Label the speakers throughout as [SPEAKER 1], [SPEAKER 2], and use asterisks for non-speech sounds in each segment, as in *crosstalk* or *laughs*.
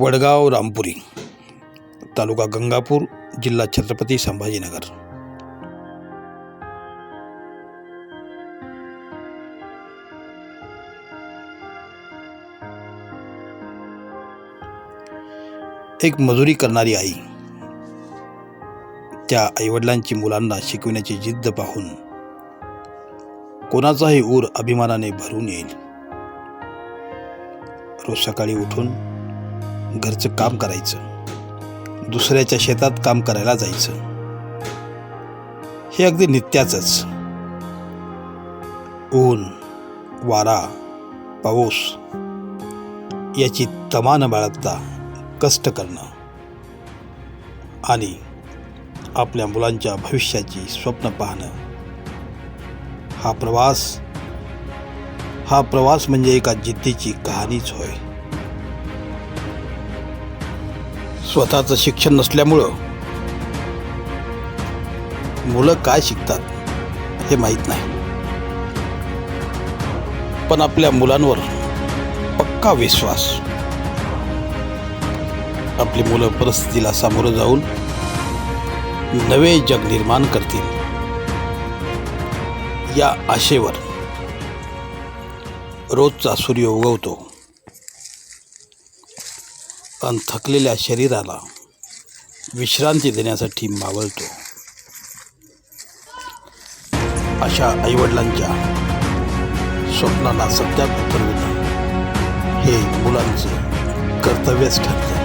[SPEAKER 1] वडगाव रामपुरी तालुका गंगापूर जिल्हा छत्रपती संभाजीनगर. एक मजुरी करणारी आई त्या आईवडिलांची मुलांना शिकविण्याची जिद्द पाहून कोणाचाही ऊर अभिमानाने भरून येईल. रोज सकाळी उठून घरचं काम करायचं. दुसऱ्याच्या शेतात काम करायला जायचं. हे अगदी नित्याचंच. ऊन वारा पाऊस याची तमा न बाळगता कष्ट करणं आणि आपल्या मुलांच्या भविष्याची स्वप्न पाहणं. हा प्रवास हा प्रवास म्हणजे एका जिद्दीची कहाणीच होय. स्वतःचं शिक्षण नसल्यामुळं मुलं काय शिकतात हे माहीत नाही. पण आपल्या मुलांवर पक्का विश्वास. आपली मुलं परिस्थितीला सामोरं जाऊन नवे जग निर्माण करतील. या आशेवर रोजचा सूर्य उगवतो. आणि थकलेल्या शरीराला विश्रांती देण्यासाठी मावळतो. अशा आईवडिलांच्या स्वप्नाला सत्यात उतरविणं हे मुलांचे कर्तव्यच ठरते.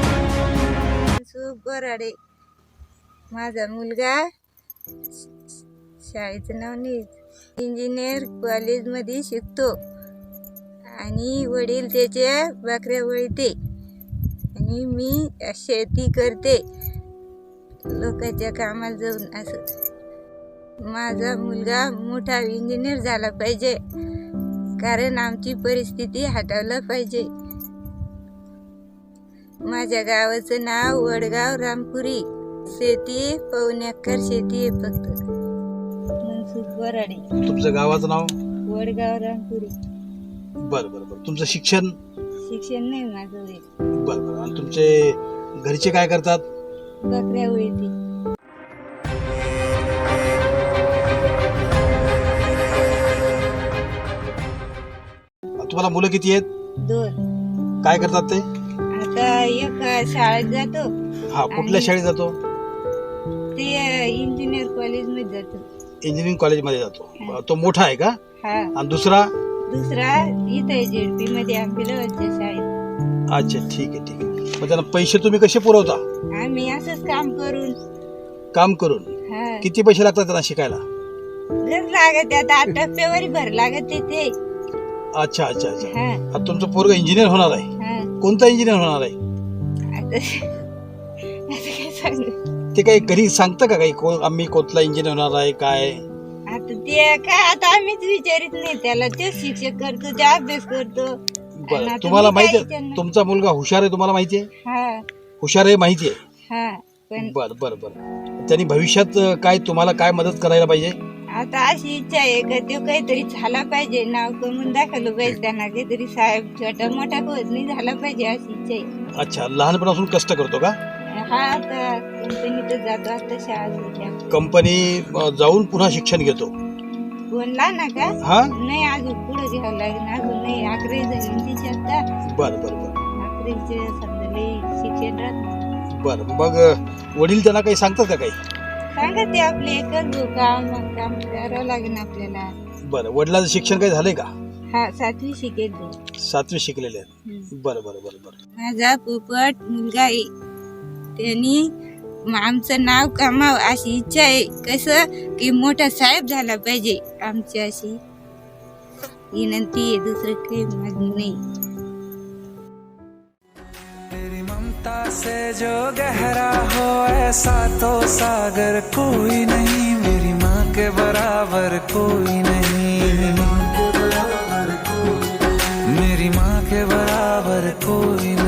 [SPEAKER 2] बराडे माझा मुलगा शाळेचं नाव नीज इंजिनियर कॉलेजमध्ये शिकतो. आणि वडील त्याच्या बाकऱ्या वळते. आणि मी शेती करते. लोकांच्या कामाला जाऊन असं. माझा मुलगा मोठा इंजिनियर झाला पाहिजे. कारण आमची परिस्थिती हटवलं पाहिजे. माझ्या गावाचं नाव वडगाव रामपुरी. शेती पावणे अक्कर शेती आहे फक्त. मनसुख
[SPEAKER 1] तुमचं गावाचं नाव?
[SPEAKER 2] वडगाव रामपुरी.
[SPEAKER 1] बरं बरं बरं. तुमचं शिक्षण?
[SPEAKER 2] शिक्षण नाही माझं होईल
[SPEAKER 1] बरं बरं आणि तुमचे घरचे काय करतात?
[SPEAKER 2] बकऱ्या उळीती
[SPEAKER 1] तुम्हाला मुलं किती आहेत?
[SPEAKER 2] दोन.
[SPEAKER 1] काय करतात ते?
[SPEAKER 2] आता एक शाळेत जातो.
[SPEAKER 1] हा कुठल्या
[SPEAKER 2] आणि-
[SPEAKER 1] शाळेत जातो?
[SPEAKER 2] ते इंजिनियर कॉलेजमध्ये जातो.
[SPEAKER 1] इंजिनिअरिंग कॉलेजमध्ये जातो. तो मोठा आहे का?
[SPEAKER 2] हा.
[SPEAKER 1] आणि दुसरा?
[SPEAKER 2] दुसरा इथं जेडपी मध्ये आंबिलवरच्या शाळेत.
[SPEAKER 1] अच्छा ठीक आहे ठीक आहे. मग त्यांना पैसे तुम्ही कसे पुरवता?
[SPEAKER 2] आम्ही असंच काम करून.
[SPEAKER 1] काम करून?
[SPEAKER 2] हा.
[SPEAKER 1] किती पैसे लागतात त्यांना शिकायला?
[SPEAKER 2] घर लागत आता आठ टप्प्यावर भर लागत ते ते.
[SPEAKER 1] अच्छा अच्छा अच्छा.
[SPEAKER 2] हा.
[SPEAKER 1] आता तुमचं पोरग इंजिनियर होणार आहे.
[SPEAKER 2] हा.
[SPEAKER 1] कोणता इंजिनियर होणार आहे?
[SPEAKER 2] आता *laughs* आता काय सांगू?
[SPEAKER 1] ते काही घरी सांगतं का काही? को आम्ही कोणता इंजिनियर होणार आहे काय?
[SPEAKER 2] आता ते काय आता आम्हीच विचारित नाही. त्याला ते शिक्षक करतो ते अभ्यास करतो.
[SPEAKER 1] बरं तुम्हाला माहिती आहे? तुमचा मुलगा हुशार आहे तुम्हाला माहिती आहे?
[SPEAKER 2] हा.
[SPEAKER 1] हुशार आहे माहिती आहे?
[SPEAKER 2] हा पण
[SPEAKER 1] बर बर बर. त्यांनी भविष्यात अं, काय तुम्हाला काय मदत करायला पाहिजे?
[SPEAKER 2] आता अशी इच्छा आहे का तो काहीतरी झाला पाहिजे नाव कमवून दाखवलं पाहिजे त्यांना काहीतरी साहेब छोटा मोठा नाही झाला पाहिजे अशी इच्छा आहे.
[SPEAKER 1] अच्छा लहानपणापासून कष्ट करतो का?
[SPEAKER 2] हा आता कंपनीतच जातो आता शाळा सुटल्या.
[SPEAKER 1] कंपनी जाऊन पुन्हा शिक्षण घेतो.
[SPEAKER 2] बोलला ना का?
[SPEAKER 1] हा?
[SPEAKER 2] नाही अजून पुढे लागेल. अजून नाही अकरावी झाली. तिची आता
[SPEAKER 1] बर बर बर.
[SPEAKER 2] अकरावीचे समजा लई शिक्षण राहत.
[SPEAKER 1] बर मग वडील त्यांना काही सांगतात का काही?
[SPEAKER 2] सांगा ते आपले. एकच भाऊ काम काम करावं लागेल आपल्याला.
[SPEAKER 1] बरं वडिलांचं शिक्षण काही झालंय का?
[SPEAKER 2] हा सातवी शिकेल तो.
[SPEAKER 1] सातवी शिकलेले आहेत.
[SPEAKER 2] हम्म.
[SPEAKER 1] बरं बरं बरं बरं.
[SPEAKER 2] माझा पोपट मुलगा आहे. त्यांनी म- आमचं नाव कमाव अशी इच्छा आहे. कसं? की मोठा साहेब झाला पाहिजे आमची अशी
[SPEAKER 3] तेरी ममता से जो गहरा हो, ऐसा तो सागर कोई नहीं। मेरी माँ के बराबर कोई नहीं। मेरी माँ के बराबर कोई नहीं।